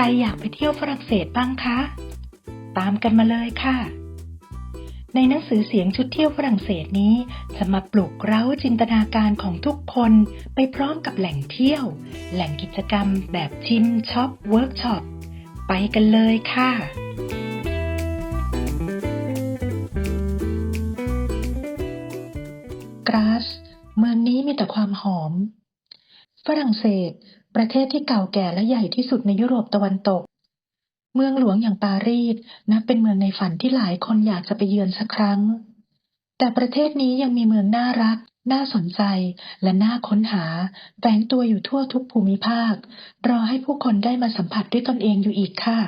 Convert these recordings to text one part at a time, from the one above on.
รอยากไปเที่ยวฝรั่งเศสบ้างคะ ตามกันมาเลยค่ะ ในหนังสือเสียงชุดเที่ยวฝรั่งเศสนี้ จะมาปลุกเร้าจินตนาการของทุกคนไปพร้อมกับแหล่งเที่ยว แหล่งกิจกรรมแบบชิมช็อปเวิร์กช็อป ไปกันเลยค่ะกราสเมืองนี้มีแต่ความหอม ฝรั่งเศส ประเทศที่เก่าแก่และใหญ่ที่สุดในยุโรปตะวันตก เมืองหลวงอย่างปารีสนับเป็นเมืองในฝันที่หลายคนอยากจะไปเยือนสักครั้ง แต่ประเทศนี้ยังมีเมืองน่ารัก น่าสนใจ และน่าค้นหาแฝงตัวอยู่ทั่วทุกภูมิภาค รอให้ผู้คนได้มาสัมผัสด้วยตนเองอยู่อีกค่ะ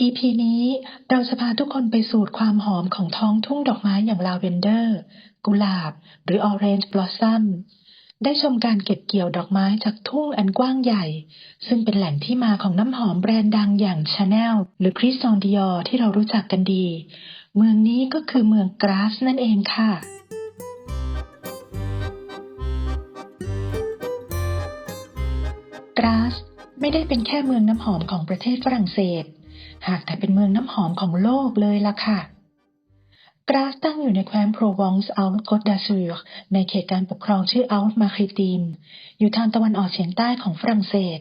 EP นี้เราจะพาทุกคนไปสูดความหอมของท้องทุ่งดอกไม้อย่างลาเวนเดอร์ กุหลาบ หรือออเรนจ์บลอสซัม ได้ชมการเก็บเกี่ยวดอกไม้จากทุ่งอันกว้างใหญ่ ซึ่งเป็นแหล่งที่มาของน้ำหอมแบรนด์ดังอย่างชาแนลหรือคริสตองดิออที่เรารู้จักกันดี เมืองนี้ก็คือเมืองกราสนั่นเองค่ะกราสไม่ได้เป็นแค่เมืองน้ำหอมของประเทศฝรั่งเศส หากแต่เป็นเมืองน้ำหอมของโลกเลยล่ะค่ะ กราสตั้งอยู่ในแคว้นโปรวองซ์อัลต์กดดาซูร์ในเขตการปกครองชื่ออัลต์มาคิตีมอยู่ทางตะวันออกเฉียงใต้ของฝรั่งเศส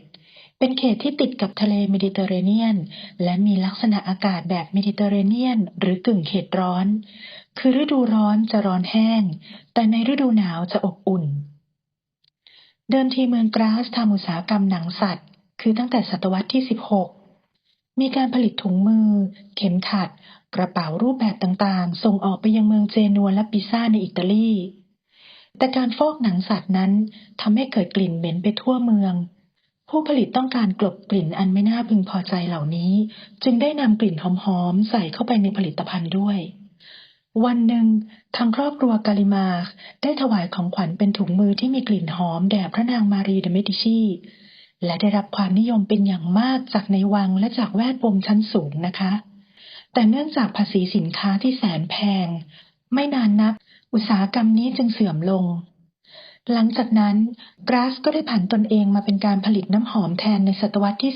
เป็นเขตที่ติดกับทะเลเมดิเตอร์เรเนียน และมีลักษณะอากาศแบบเมดิเตอร์เรเนียน หรือกึ่งเขตร้อน คือฤดูร้อนจะร้อนแห้ง แต่ในฤดูหนาวจะอบอุ่น เดิมทีเมืองกราสทำอุตสาหกรรมหนังสัตว์ คือตั้งแต่ศตวรรษที่ 16 มีการผลิตถุงมือ เข็มขัด กระเป๋ารูปแบบต่างๆ ส่งออกไปยังเมืองเจนัวและปิซ่าในอิตาลี แต่การฟอกหนังสัตว์นั้นทำให้เกิดกลิ่นเหม็นไปทั่วเมือง ผู้ผลิตต้องการกลบกลิ่นอันไม่น่าพึงพอใจเหล่านี้ จึงได้นำกลิ่นหอมๆ ใส่เข้าไปในผลิตภัณฑ์ด้วยวันหนึ่งทางครอบครัวกาลิมาได้ถวายของขวัญเป็นถุงมือที่มีกลิ่นหอมแด่พระนางมารีเดเมดิชี และได้รับความนิยมเป็นอย่างมากจากในวังและจากแวดวงชั้นสูงนะคะ แต่เนื่องจากภาษีสินค้าที่แสนแพง ไม่นานนัก อุตสาหกรรมนี้จึงเสื่อมลง หลังจากนั้นกราสก็ได้ผันตนเองมาเป็นการผลิตน้ำหอมแทนในศตวรรษที่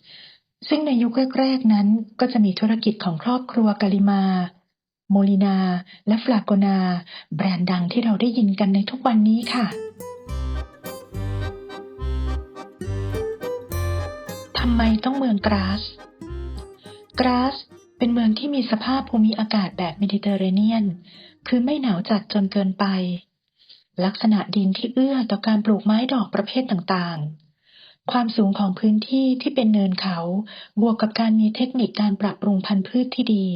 17 ซึ่งในยุคแรกๆนั้นก็จะมีธุรกิจของครอบครัวกาลิมาโมลินา และฟลาโกนา แบรนด์ดังที่เราได้ยินกันในทุกวันนี้ค่ะำไมต้องเมืองกราส กราสเป็นเมืองที่มีสภาพภูมิอากาศแบบเมดิเตอร์เรเนียน คือไม่หนาวจัดจนเกินไป ลักษณะดินที่เอื้อต่อการปลูกไม้ดอกประเภทต่างๆ ความสูงของพื้นที่ที่เป็นเนินเขา บวกกับการมีเทคนิคการปรับปรุงพันธุ์พืชที่ดี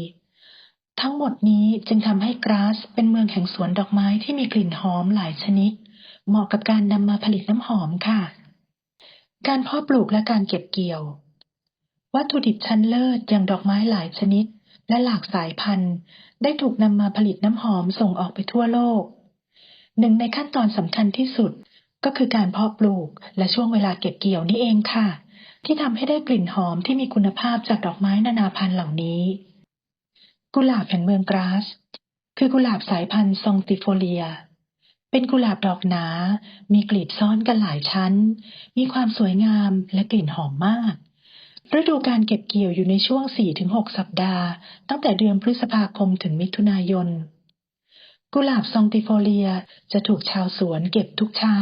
ทั้งหมดนี้จึงทำให้กราสเป็นเมืองแห่งสวนดอกไม้ที่มีกลิ่นหอมหลายชนิด เหมาะกับการนำมาผลิตน้ำหอมค่ะ การเพาะปลูกและการเก็บเกี่ยว วัตถุดิบชั้นเลิศอย่างดอกไม้หลายชนิด และหลากสายพันธุ์ ได้ถูกนำมาผลิตน้ำหอมส่งออกไปทั่วโลก หนึ่งในขั้นตอนสำคัญที่สุดก็คือการเพาะปลูกและช่วงเวลาเก็บเกี่ยวนี่เองค่ะ ที่ทำให้ได้กลิ่นหอมที่มีคุณภาพจากดอกไม้นานาพันธุ์เหล่านี้ กุหลาบแห่งเมืองกราส คือกุหลาบสายพันธุ์ซองติโฟเลีย เป็นกุหลาบดอกหนา มีกลีบซ้อนกันหลายชั้น มีความสวยงามและกลิ่นหอมมาก ฤดูการเก็บเกี่ยวอยู่ในช่วง 4-6 สัปดาห์ ตั้งแต่เดือนพฤษภาคมถึงมิถุนายน กุหลาบซองติโฟเลียจะถูกชาวสวนเก็บทุกเช้า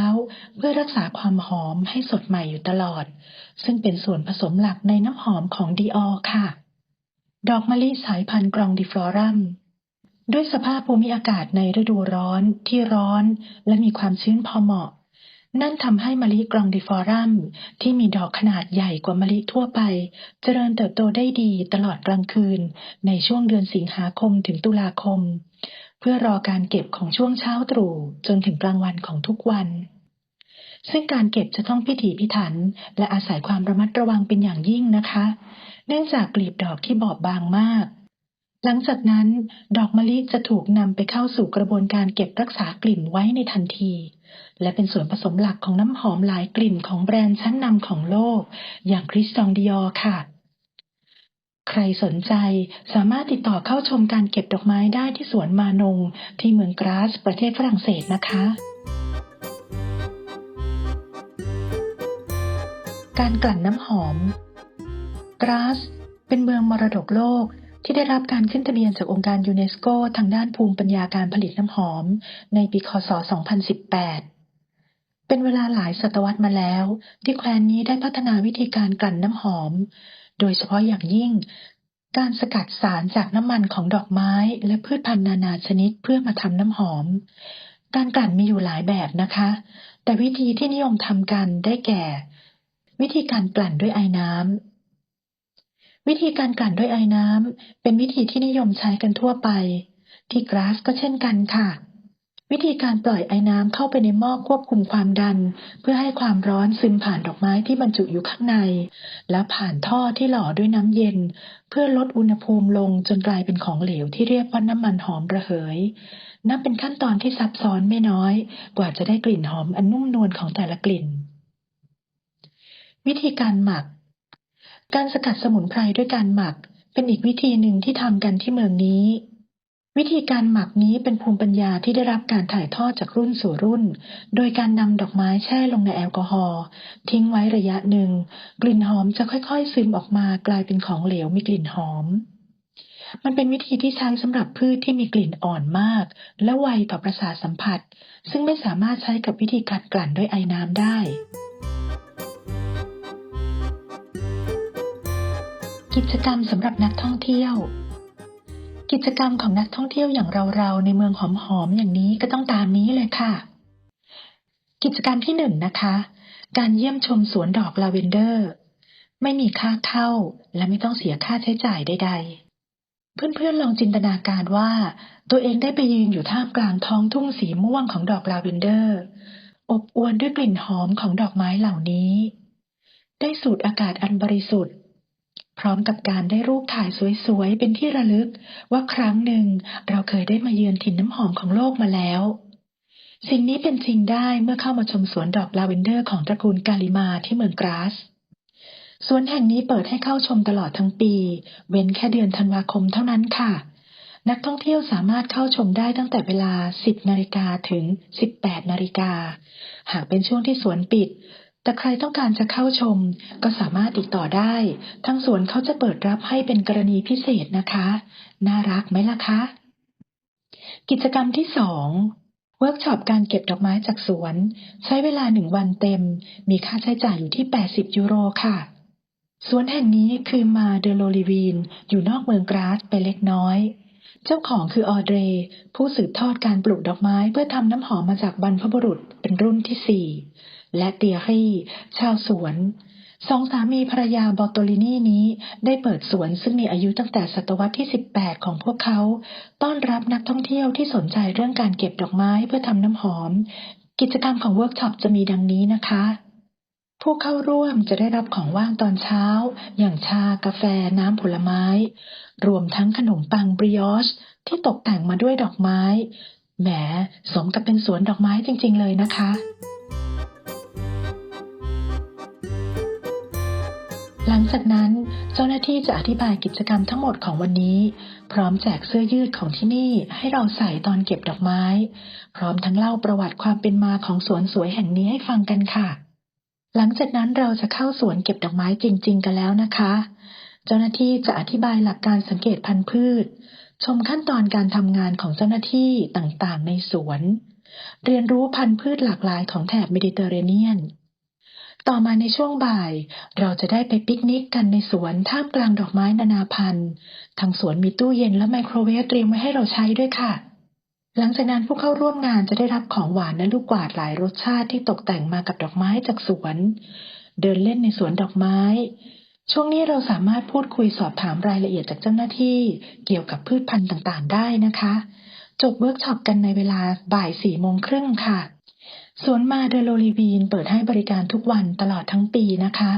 เพื่อรักษาความหอมให้สดใหม่อยู่ตลอด ซึ่งเป็นส่วนผสมหลักในน้ำหอมของดีออค่ะ ดอกมะลิสายพันธุ์กรองดิฟลอรัม ด้วยสภาพภูมิอากาศในฤดูร้อนที่ร้อนและมีความชื้นพอเหมาะ นั่นทำให้มะลิกรองดิฟอรัมที่มีดอกขนาดใหญ่กว่ามะลิทั่วไป เจริญเติบโตได้ดีตลอดกลางคืน ในช่วงเดือนสิงหาคมถึงตุลาคม เพื่อรอการเก็บของช่วงเช้าตรู่จนถึงกลางวันของทุกวัน ซึ่งการเก็บจะต้องพิถีพิถัน และอาศัยความระมัดระวังเป็นอย่างยิ่งนะคะ เนื่องจากกลีบดอกที่บอบบางมาก หลังจากนั้น ดอกมะลิจะถูกนำไปเข้าสู่กระบวนการเก็บรักษากลิ่นไว้ในทันที และเป็นส่วนผสมหลักของน้ำหอมหลายกลิ่นของแบรนด์ชั้นนำของโลก อย่างคริสตองดิออค่ะ ใครสนใจสามารถติดต่อเข้าชมการเก็บดอกไม้ได้ที่สวนมานง ที่เมืองกราสประเทศฝรั่งเศสนะคะการกลั่นน้ำหอม กราส เป็นเมืองมรดกโลก ที่ได้รับการขึ้นทะเบียนจากองค์การยูเนสโกทางด้านภูมิปัญญาการผลิตน้ำหอม ในปีคศ 2018 เป็นเวลาหลายศตวรรษมาแล้ว ที่แคว้นนี้ได้พัฒนาวิธีการกลั่นน้ำหอม โดยเฉพาะอย่างยิ่ง การสกัดสารจากน้ำมันของดอกไม้และพืชพันธุ์นานาชนิดเพื่อมาทำน้ำหอม การกลั่นมีอยู่หลายแบบนะคะ แต่วิธีที่นิยมทำกันได้แก่ วิธีการกลั่นด้วยไอ้น้ำ วิธีการกลั่นด้วยไอน้ำเป็นวิธีที่นิยมใช้กันทั่วไป ที่กราสก็เช่นกันค่ะ วิธีการปล่อยไอน้ำเข้าไปในหม้อควบคุมความดัน เพื่อให้ความร้อนซึมผ่านดอกไม้ที่บรรจุอยู่ข้างใน แล้วผ่านท่อที่หล่อด้วยน้ำเย็น เพื่อลดอุณหภูมิลงจนกลายเป็นของเหลวที่เรียกว่าน้ำมันหอมระเหยนับเป็นขั้นตอนที่ซับซ้อนไม่น้อย กว่าจะได้กลิ่นหอมอันนุ่มนวลของแต่ละกลิ่น วิธีการหมัก การสกัดสมุนไพรด้วยการหมัก เป็นอีกวิธีหนึ่งที่ทำกันที่เมืองนี้ วิธีการหมักนี้เป็นภูมิปัญญาที่ได้รับการถ่ายทอดจากรุ่นสู่รุ่น โดยการนำดอกไม้แช่ลงในแอลกอฮอล์ทิ้งไว้ระยะหนึ่ง กลิ่นหอมจะค่อยๆ ซึมออกมากลายเป็นของเหลวมีกลิ่นหอมมันเป็นวิธีที่ใช้สำหรับพืชที่มีกลิ่นอ่อนมาก และไวต่อประสาทสัมผัส ซึ่งไม่สามารถใช้กับวิธีการกลั่นด้วยไอน้ำได้ กิจกรรมสำหรับนักท่องเที่ยว กิจกรรมของนักท่องเที่ยวอย่างเราๆในเมืองหอมๆอย่างนี้ก็ต้องตามนี้เลยค่ะ กิจกรรมที่หนึ่งนะคะ การเยี่ยมชมสวนดอกลาเวนเดอร์ ไม่มีค่าเข้าและไม่ต้องเสียค่าใช้จ่ายใดๆ เพื่อนๆลองจินตนาการว่า ตัวเองได้ไปยืนอยู่ท่ามกลางท้องทุ่งสีม่วงของดอกลาเวนเดอร์ อบอวลด้วยกลิ่นหอมของดอกไม้เหล่านี้ ได้สูดอากาศอันบริสุทธิ์ พร้อมกับการได้รูปถ่ายสวยๆ เป็นที่ระลึกว่าครั้งหนึ่งเราเคยได้มาเยือนถิ่นน้ำหอมของโลกมาแล้ว สิ่งนี้เป็นจริงได้เมื่อเข้ามาชมสวนดอกลาเวนเดอร์ของตระกูลกาลิมาที่เมืองกราสสวนแห่งนี้เปิดให้เข้าชมตลอดทั้งปี เว้นแค่เดือนธันวาคมเท่านั้นค่ะ นักท่องเที่ยวสามารถเข้าชมได้ตั้งแต่เวลา 10 นาฬิกาถึง 18 นาฬิกา หากเป็นช่วงที่สวนปิด แต่ใครต้องการจะเข้าชม ก็สามารถติดต่อได้ ทางสวนเขาจะเปิดรับให้เป็นกรณีพิเศษนะคะ น่ารักไหมล่ะคะ กิจกรรมที่สองเวิร์กช็อปการเก็บดอกไม้จากสวน ใช้เวลาหนึ่งวันเต็ม มีค่าใช้จ่ายอยู่ที่ 80 ยูโรค่ะสวนแห่งนี้คือมาเดโลลิวีน อยู่นอกเมืองกราสไปเล็กน้อย เจ้าของคือออเดร ผู้สืบทอดการปลูกดอกไม้เพื่อทำน้ำหอมมาจากบรรพบุรุษเป็นรุ่นที่สี่ และเตียรี่ ชาวสวนสองสามีภรรยาบอตโตลินีนี้ได้เปิดสวนซึ่งมีอายุตั้งแต่ศตวรรษที่ 18 ของพวกเขา ต้อนรับนักท่องเที่ยวที่สนใจเรื่องการเก็บดอกไม้เพื่อทำน้ำหอม กิจกรรมของเวิร์กช็อปจะมีดังนี้นะคะ ผู้เข้าร่วมจะได้รับของว่างตอนเช้า อย่างชากาแฟน้ำผลไม้ รวมทั้งขนมปังบริออชที่ตกแต่งมาด้วยดอกไม้แหมสมกับเป็นสวนดอกไม้จริง ๆ เลยนะคะ หลังจากนั้นเจ้าหน้าที่จะอธิบายกิจกรรมทั้งหมดของวันนี้ พร้อมแจกเสื้อยืดของที่นี่ให้เราใส่ตอนเก็บดอกไม้ พร้อมทั้งเล่าประวัติความเป็นมาของสวนสวยแห่งนี้ให้ฟังกันค่ะ หลังจากนั้นเราจะเข้าสวนเก็บดอกไม้จริง ๆ กันแล้วนะคะ เจ้าหน้าที่จะอธิบายหลักการสังเกตพันธุ์พืช ชมขั้นตอนการทำงานของเจ้าหน้าที่ต่างๆ ในสวน เรียนรู้พันธุ์พืชหลากหลายของแถบเมดิเตอร์เรเนียน ต่อมาในช่วงบ่าย เราจะได้ไปปิกนิกกันในสวนท่ามกลางดอกไม้นานาพันธุ์ ทางสวนมีตู้เย็นและไมโครเวฟเตรียมไว้ให้เราใช้ด้วยค่ะ หลังจากนั้นผู้เข้าร่วมงานจะได้รับของหวานและลูกกวาดหลายรสชาติที่ตกแต่งมากับดอกไม้จากสวน เดินเล่นในสวนดอกไม้ ช่วงนี้เราสามารถพูดคุยสอบถามรายละเอียดจากเจ้าหน้าที่ เกี่ยวกับพืชพันธุ์ต่างๆ ได้นะคะ จบเวิร์กช็อปกันในเวลาบ่ายสี่โมงครึ่งค่ะ สวนมาเดโลลีวีนเปิดให้บริการทุกวันตลอดทั้งปีนะคะ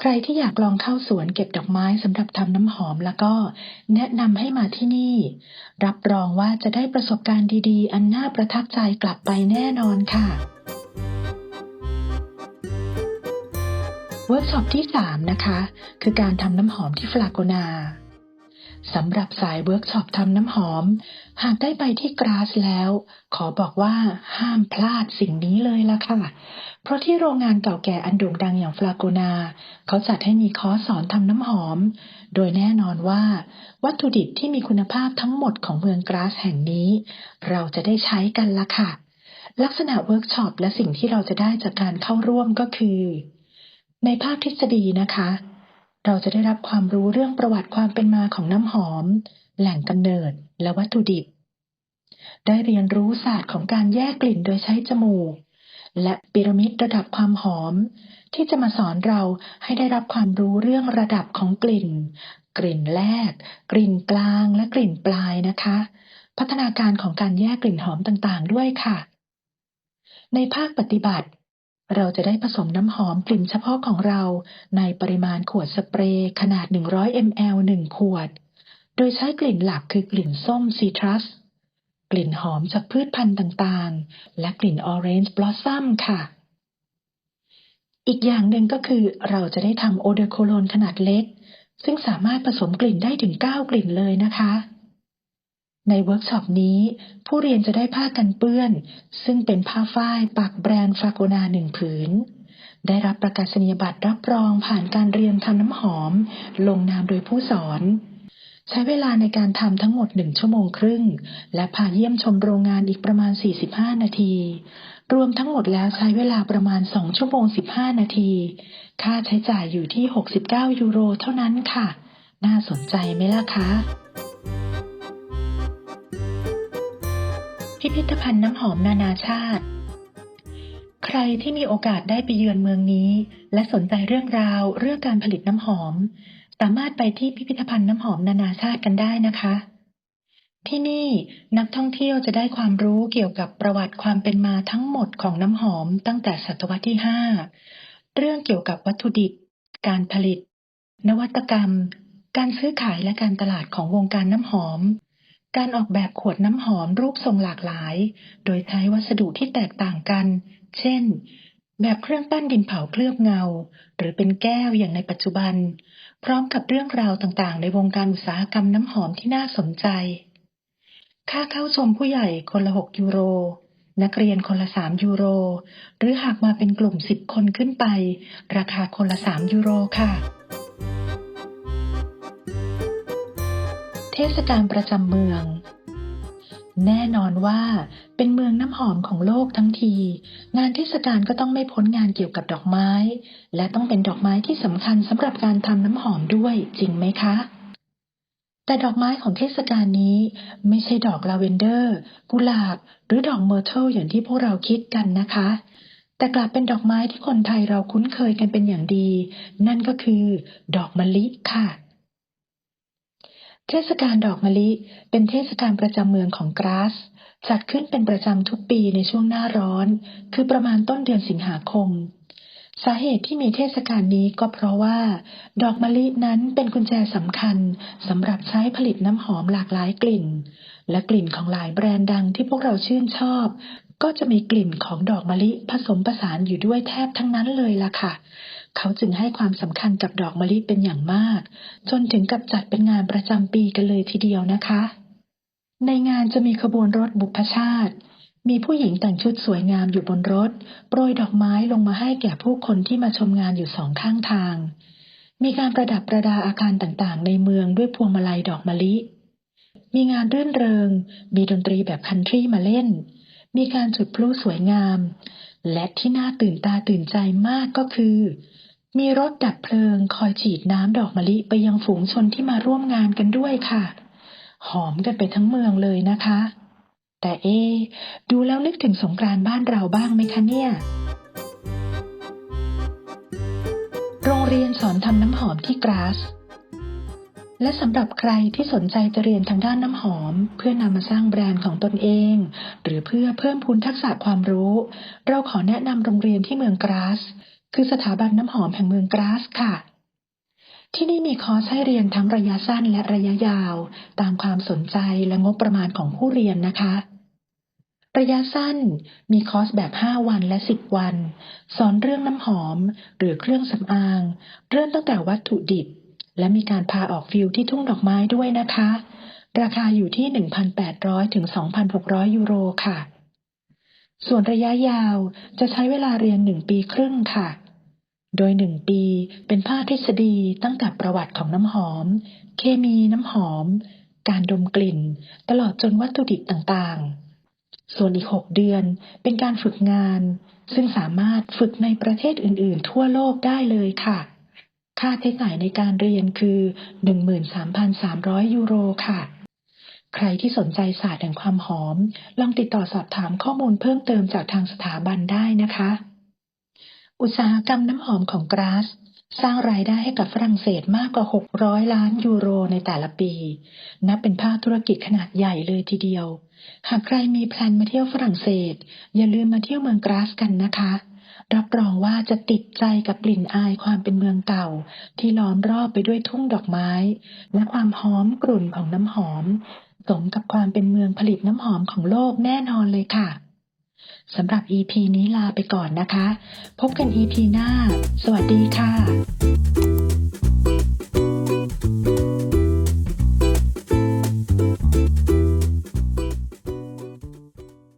ใครที่อยากลองเข้าสวนเก็บดอกไม้สำหรับทำน้ำหอมแล้วก็แนะนำให้มาที่นี่ รับรองว่าจะได้ประสบการณ์ดีๆ อันน่าประทับใจกลับไปแน่นอนค่ะเวิร์กช็อปที่ 3 นะคะ คือการทำน้ำหอมที่ฟลาโกนา สำหรับสายเวิร์กช็อปทำน้ำหอม หากได้ไปที่กราสแล้ว ขอบอกว่าห้ามพลาดสิ่งนี้เลยละค่ะ เพราะที่โรงงานเก่าแก่อันโด่งดังอย่างฟลาโกนา เขาจัดให้มีคอร์สสอนทำน้ำหอม โดยแน่นอนว่า วัตถุดิบที่มีคุณภาพทั้งหมดของเมืองกราสแห่งนี้ เราจะได้ใช้กันละค่ะ ลักษณะเวิร์กช็อปและสิ่งที่เราจะได้จากการเข้าร่วมก็คือ ในภาคทฤษฎีนะคะ เราจะได้รับความรู้เรื่องประวัติความเป็นมาของน้ำหอม แหล่งกำเนิดและวัตถุดิบ ได้เรียนรู้ศาสตร์ของการแยกกลิ่นโดยใช้จมูก และพีระมิดระดับความหอม ที่จะมาสอนเราให้ได้รับความรู้เรื่องระดับของกลิ่น กลิ่นแรก กลิ่นกลางและกลิ่นปลายนะคะ พัฒนาการของการแยกกลิ่นหอมต่างๆ ด้วยค่ะ ในภาคปฏิบัติ เราจะได้ผสมน้ำหอมกลิ่นเฉพาะของเราในปริมาณขวดสเปรย์ขนาด 100 ml 1 ขวด โดยใช้กลิ่นหลักคือกลิ่นส้มซีทรัส กลิ่นหอมจากพืชพันธุ์ต่างๆ และกลิ่นออเรนจ์บลอสซัมค่ะ อีกอย่างหนึ่งก็คือเราจะได้ทำโอเดอโคโลนขนาดเล็ก ซึ่งสามารถผสมกลิ่นได้ถึง 9 กลิ่นเลยนะคะ ในเวิร์กช็อปนี้ ผู้เรียนจะได้ผ้ากันเปื้อน ซึ่งเป็นผ้าฝ้ายปักแบรนด์ฟาโกนาหนึ่งผืน ได้รับประกาศนียบัตรรับรองผ่านการเรียนทำน้ำหอม ลงนามโดยผู้สอน ใช้เวลาในการทำทั้งหมดหนึ่งชั่วโมงครึ่ง และพาเยี่ยมชมโรงงานอีกประมาณ 45 นาที รวมทั้งหมดแล้วใช้เวลาประมาณ 2 ชั่วโมง 15 นาที ค่าใช้จ่ายอยู่ที่ 69 ยูโร เท่านั้นค่ะ น่าสนใจไหมล่ะคะ พิพิธภัณฑ์น้ำหอมนานาชาติ ใครที่มีโอกาสได้ไปเยือนเมืองนี้ และสนใจเรื่องราวเรื่องการผลิตน้ำหอม สามารถไปที่พิพิธภัณฑ์น้ำหอมนานาชาติกันได้นะคะ ที่นี่นักท่องเที่ยวจะได้ความรู้เกี่ยวกับประวัติความเป็นมาทั้งหมดของน้ำหอมตั้งแต่ศตวรรษที่ 5 เรื่องเกี่ยวกับวัตถุดิบ การผลิต นวัตกรรม การซื้อขายและการตลาดของวงการน้ำหอม การออกแบบขวดน้ำหอมรูปทรงหลากหลาย โดยใช้วัสดุที่แตกต่างกัน เช่น แบบเครื่องปั้นดินเผาเคลือบเงา หรือเป็นแก้วอย่างในปัจจุบัน พร้อมกับเรื่องราวต่างๆ ในวงการอุตสาหกรรมน้ำหอมที่น่าสนใจ ค่าเข้าชมผู้ใหญ่คนละ6ยูโร นักเรียนคนละ3ยูโร หรือหากมาเป็นกลุ่ม10คนขึ้นไป ราคาคนละ3ยูโรค่ะ เทศกาลประจำเมือง แน่นอนว่าเป็นเมืองน้ำหอมของโลกทั้งที งานเทศกาลก็ต้องไม่พ้นงานเกี่ยวกับดอกไม้ และต้องเป็นดอกไม้ที่สำคัญสำหรับการทำน้ำหอมด้วยจริงไหมคะ แต่ดอกไม้ของเทศกาลนี้ ไม่ใช่ดอกลาเวนเดอร์ กุหลาบ หรือดอกเมอร์เทลอย่างที่พวกเราคิดกันนะคะแต่กลับเป็นดอกไม้ที่คนไทยเราคุ้นเคยกันเป็นอย่างดี นั่นก็คือ ดอกมะลิค่ะ เทศกาลดอกมะลิ เป็นเทศกาลประจำเมืองของกราส จัดขึ้นเป็นประจำทุกปีในช่วงหน้าร้อน คือประมาณต้นเดือนสิงหาคม สาเหตุที่มีเทศกาลนี้ก็เพราะว่า ดอกมะลินั้นเป็นกุญแจสำคัญสำหรับใช้ผลิตน้ำหอมหลากหลายกลิ่น และกลิ่นของหลายแบรนด์ดังที่พวกเราชื่นชอบ ก็จะมีกลิ่นของดอกมะลิผสมผสานอยู่ด้วยแทบทั้งนั้นเลยล่ะค่ะ เขาจึงให้ความสำคัญกับดอกมะลิเป็นอย่างมาก จนถึงกับจัดเป็นงานประจำปีกันเลยทีเดียวนะคะ ในงานจะมีขบวนรถบุพชาติ มีผู้หญิงแต่งชุดสวยงามอยู่บนรถ โปรยดอกไม้ลงมาให้แก่ผู้คนที่มาชมงานอยู่สองข้างทาง มีการประดับประดาอาคารต่างๆ ในเมืองด้วยพวงมาลัยดอกมะลิมีงานรื่นเริง มีดนตรีแบบคันทรีมาเล่น มีการจุดพลุสวยงาม และที่น่าตื่นตาตื่นใจมากก็คือ มีรถดับเพลิงคอยฉีดน้ำดอกมะลิไปยังฝูงชนที่มาร่วมงานกันด้วยค่ะ หอมกันไปทั้งเมืองเลยนะคะ แต่เอ ดูแล้วนึกถึงสงกรานต์บ้านเราบ้างไหมคะเนี่ยโรงเรียนสอนทำน้ำหอมที่กราส และสำหรับใครที่สนใจจะเรียนทางด้านน้ำหอม เพื่อนำมาสร้างแบรนด์ของตนเอง หรือเพื่อเพิ่มพูนทักษะความรู้ เราขอแนะนำโรงเรียนที่เมืองกราส คือสถาบันน้ำหอมแห่งเมืองกราสค่ะที่นี่มีคอร์สให้เรียนทั้งระยะสั้นและระยะยาว ตามความสนใจและงบประมาณของผู้เรียนนะคะ ระยะสั้นมีคอร์สแบบ 5 วันและ 10 วัน สอนเรื่องน้ำหอม หรือเครื่องสำอาง เริ่มตั้งแต่วัตถุดิบ และมีการพาออกฟิลที่ทุ่งดอกไม้ด้วยนะคะ ราคาอยู่ที่ 1,800 ถึง 2,600 ยูโรค่ะ ส่วนระยะยาวจะใช้เวลาเรียน 1 ปีครึ่งค่ะ โดย 1 ปีเป็นภาคทฤษฎีตั้งแต่ประวัติของน้ำหอม เคมีน้ำหอม การดมกลิ่น ตลอดจนวัตถุดิบต่างๆ ส่วนอีก 6 เดือนเป็นการฝึกงาน ซึ่งสามารถฝึกในประเทศอื่น ๆ ทั่วโลกได้เลยค่ะ ค่าใช้จ่ายในการเรียนคือ 13,300 ยูโรค่ะ ใครที่สนใจศาสตร์แห่งความหอม ลองติดต่อสอบถามข้อมูลเพิ่มเติมจากทางสถาบันได้นะคะ อุตสาหกรรมน้ำหอมของกราสสร้างรายได้ให้กับฝรั่งเศสมากกว่า 600 ล้านยูโรในแต่ละปี นับเป็นภาคธุรกิจขนาดใหญ่เลยทีเดียว หากใครมีแพลนมาเที่ยวฝรั่งเศส อย่าลืมมาเที่ยวเมืองกราสกันนะคะ รับรองว่าจะติดใจกับกลิ่นอายความเป็นเมืองเก่า ที่ล้อมรอบไปด้วยทุ่งดอกไม้ และความหอมกลุ่นของน้ำหอม สมกับความเป็นเมืองผลิตน้ำหอมของโลกแน่นอนเลยค่ะสำหรับ EP นี้ลาไปก่อนนะคะ พบกัน EP หน้า สวัสดีค่ะ